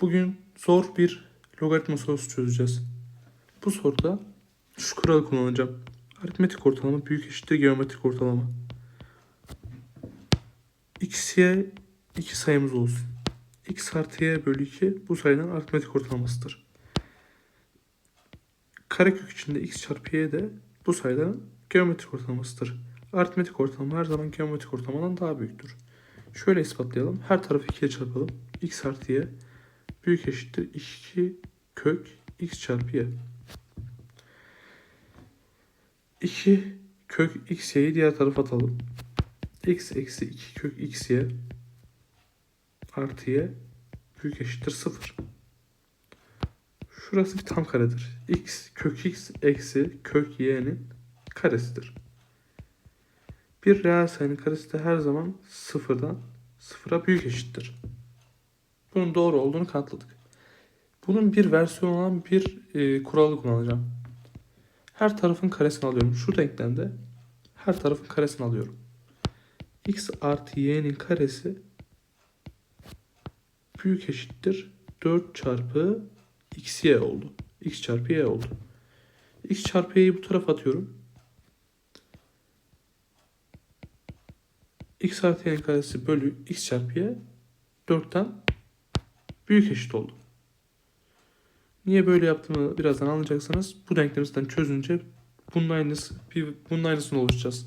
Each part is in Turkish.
Bugün zor bir logaritma sorusu çözeceğiz. Bu soruda şu kuralı kullanacağım. Aritmetik ortalama büyük eşittir geometrik ortalama. x'ye iki sayımız olsun. x artı y bölü 2 bu sayının aritmetik ortalamasıdır. Karekök içinde x çarpı y de bu sayıların geometrik ortalamasıdır. Aritmetik ortalama her zaman geometrik ortalamadan daha büyüktür. Şöyle ispatlayalım. Her tarafı 2 ile çarpalım. x artı y büyük eşittir 2 kök x çarpı y. 2 kök x y'yi diğer tarafa atalım. x eksi 2 kök x y artı y büyük eşittir 0. Şurası bir tam karedir. x kök x eksi kök y'nin karesidir. Bir reel sayının karesi de her zaman sıfırdan sıfıra büyük eşittir. Bunun doğru olduğunu kanıtladık. Bunun bir versiyonu olan bir e, kuralı kullanacağım. Her tarafın karesini alıyorum. Şu denklemde her tarafın karesini alıyorum. x artı y'nin karesi büyük eşittir 4 çarpı x y oldu. x çarpı y oldu. x çarpı y'yi bu tarafa atıyorum. x artı y'nin karesi bölü x çarpı y 4'ten büyük eşit oldu. Niye böyle yaptığımı birazdan anlayacaksınız. Bu denklemimizden çözünce bunun aynısı bir bunun aynısını oluşacağız.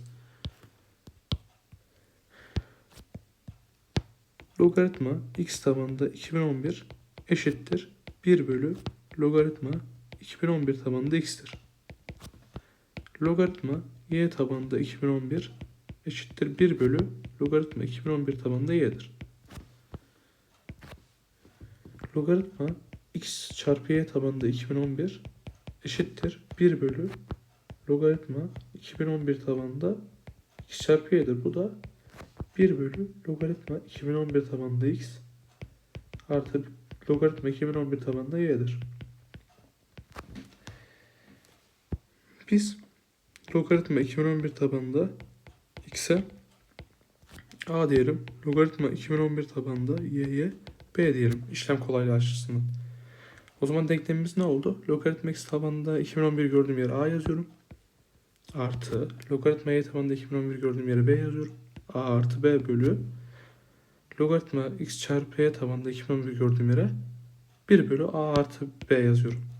Logaritma x tabanında 2011 eşittir 1 bölü logaritma 2011 tabanında x'tir. Logaritma y tabanında 2011 eşittir 1 bölü logaritma 2011 tabanında y'dir. Logaritma x çarpı y tabanında 2011 eşittir 1 bölü logaritma 2011 tabanında x çarpı y'dir. Bu da 1 bölü logaritma 2011 tabanında x artı logaritma 2011 tabanında y'dir. Biz logaritma 2011 tabanında x'e a diyelim. Logaritma 2011 tabanında y'ye b diyelim. İşlem kolaylığı. O zaman denklemimiz ne oldu? Logaritma x tabanında 2011 gördüğüm yere a yazıyorum. Artı logaritma y tabanında 2011 gördüğüm yere b yazıyorum. a artı b bölü logaritma x çarpı y tabanında 2011 gördüğüm yere 1 bölü a artı b yazıyorum.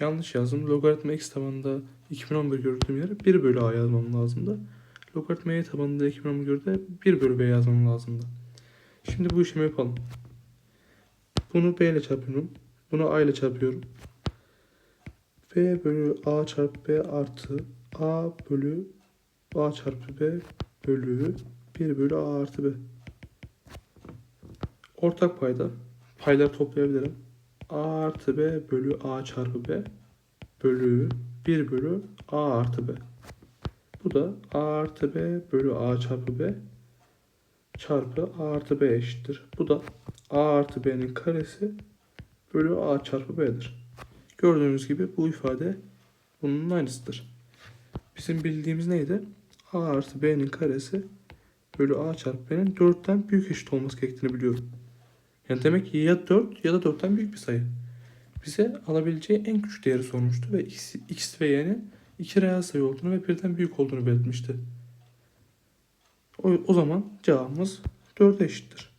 Yanlış yazdım. Logaritma x tabanında 2011 gördüğüm yere 1 bölü a yazmam lazımdı. Logaritma y tabanında 2011 gördüğümde 1 bölü b yazmam lazımdı. Şimdi bu işlemi yapalım. Bunu b ile çarpıyorum. Bunu a ile çarpıyorum. b bölü a çarpı b artı a bölü a çarpı b bölü 1 bölü a artı b. Ortak payda payları toplayabilirim. A artı b bölü a çarpı b bölü 1 bölü a artı b. Bu da a artı b bölü a çarpı b çarpı a artı b eşittir. Bu da a artı b'nin karesi bölü a çarpı b'dir. Gördüğünüz gibi bu ifade bunun aynısıdır. Bizim bildiğimiz neydi? a artı b'nin karesi bölü a çarpı b'nin 4'ten büyük eşit olması gerektiğini biliyorum. Yani demek ki ya 4 ya da 4'ten büyük bir sayı. Bize alabileceği en küçük değeri sormuştu ve x, x ve y'nin iki reel sayı olduğunu ve birden büyük olduğunu belirtmişti. O, o zaman cevabımız 4'e eşittir.